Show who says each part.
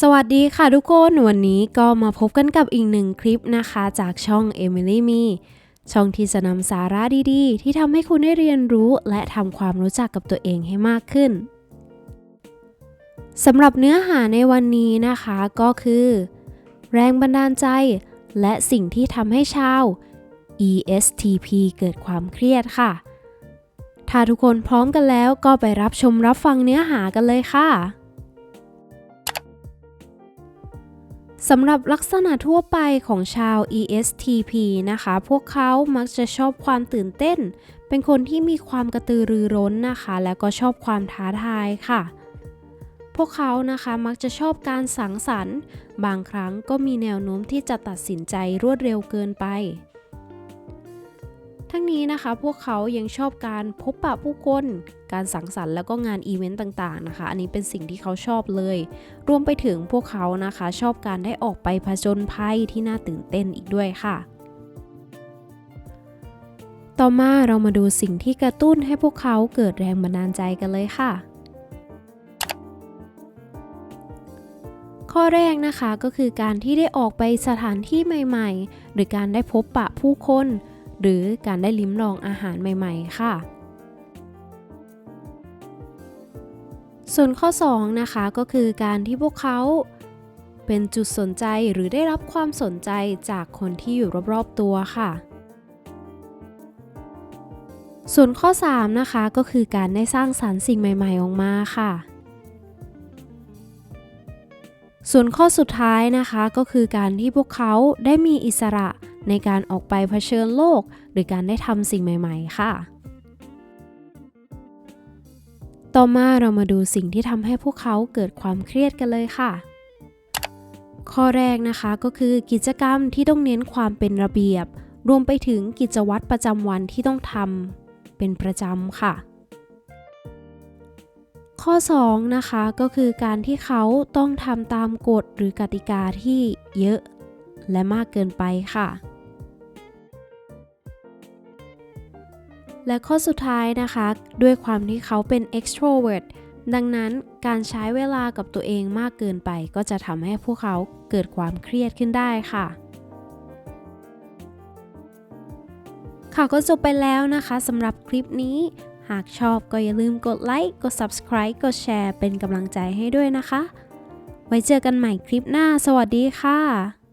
Speaker 1: สวัสดีค่ะทุกคนวันนี้ก็มาพบกันกับอีกหนึ่งคลิปนะคะ จากช่อง Emily Me ช่องที่จะนำสาระดีๆ ที่ทำให้คุณได้เรียนรู้ และทำความรู้จักกับตัวเองให้มากขึ้นสำหรับเนื้อหาในวันนี้นะคะก็คือ แรงบันดาลใจ และสิ่งที่ทำให้ชาว ESTP เกิดความเครียดค่ะ ถ้าทุกคนพร้อมกันแล้วก็ไปรับชมรับฟังเนื้อหากันเลยค่ะ สำหรับลักษณะทั่วไปของชาว ESTP นะคะ พวกเขามักจะชอบความตื่นเต้น เป็นคนที่มีความกระตือรือร้นนะคะ และก็ชอบความท้าทายค่ะ พวกเขานะคะมักจะชอบการสังสรรค์ บางครั้งก็มีแนวโน้มที่จะตัดสินใจรวดเร็วเกินไป ทั้งนี้นะคะพวกเขายังชอบการพบปะผู้คน การสังสรรค์แล้วก็งานอีเวนต์ต่างๆนะคะ อันนี้เป็นสิ่งที่เขาชอบเลย รวมไปถึงพวกเขานะคะชอบการได้ออกไปผจญภัยที่น่าตื่นเต้นอีกด้วยค่ะต่อมาเรามาดูสิ่งที่กระตุ้นให้พวกเขาเกิดแรงบันดาลใจกันเลยค่ะ ข้อแรกนะคะก็คือการที่ได้ออกไปสถานที่ใหม่ ๆ หรือการได้พบปะผู้คน หรือการได้ลิ้มลองอาหารใหม่ ๆ ค่ะ ส่วนข้อ 2 นะคะก็คือการที่พวกเขาเป็นจุดสนใจหรือได้รับความสนใจจากคนที่อยู่รอบๆตัวค่ะ ส่วนข้อ 3 นะคะก็คือการได้สร้างสารรค์สิ่งใหม่ ๆ ออกมาค่ะ ส่วนข้อสุดท้ายนะคะก็คือการที่พวกเขาได้มีอิสระ ในการออกไปเผชิญโลก หรือการได้ทำสิ่งใหม่ ๆ ค่ะ ต่อมาเรามาดูสิ่งที่ทำให้พวกเขาเกิดความเครียดกันเลยค่ะ ข้อแรกนะคะก็คือกิจกรรมที่ต้องเน้นความเป็นระเบียบ รวมไปถึงกิจวัตรประจำวันที่ต้องทำเป็นประจำค่ะข้อ 2 นะคะก็คือการที่เขาต้องทำตามกฎหรือกติกาที่เยอะ และมากเกินไปค่ะ และข้อสุดท้ายนะคะ ด้วยความที่เขาเป็น extrovert ดังนั้นการใช้เวลากับตัวเองมากเกินไป ก็จะทำให้พวกเขาเกิดความเครียดขึ้นได้ค่ะค่ะก็จบไปแล้วนะคะสำหรับคลิปนี้ หากชอบก็อย่าลืมกดไลค์กด subscribe กดแชร์เป็นกำลังใจให้ด้วยนะคะ ไว้เจอกันใหม่คลิปหน้า สวัสดีค่ะ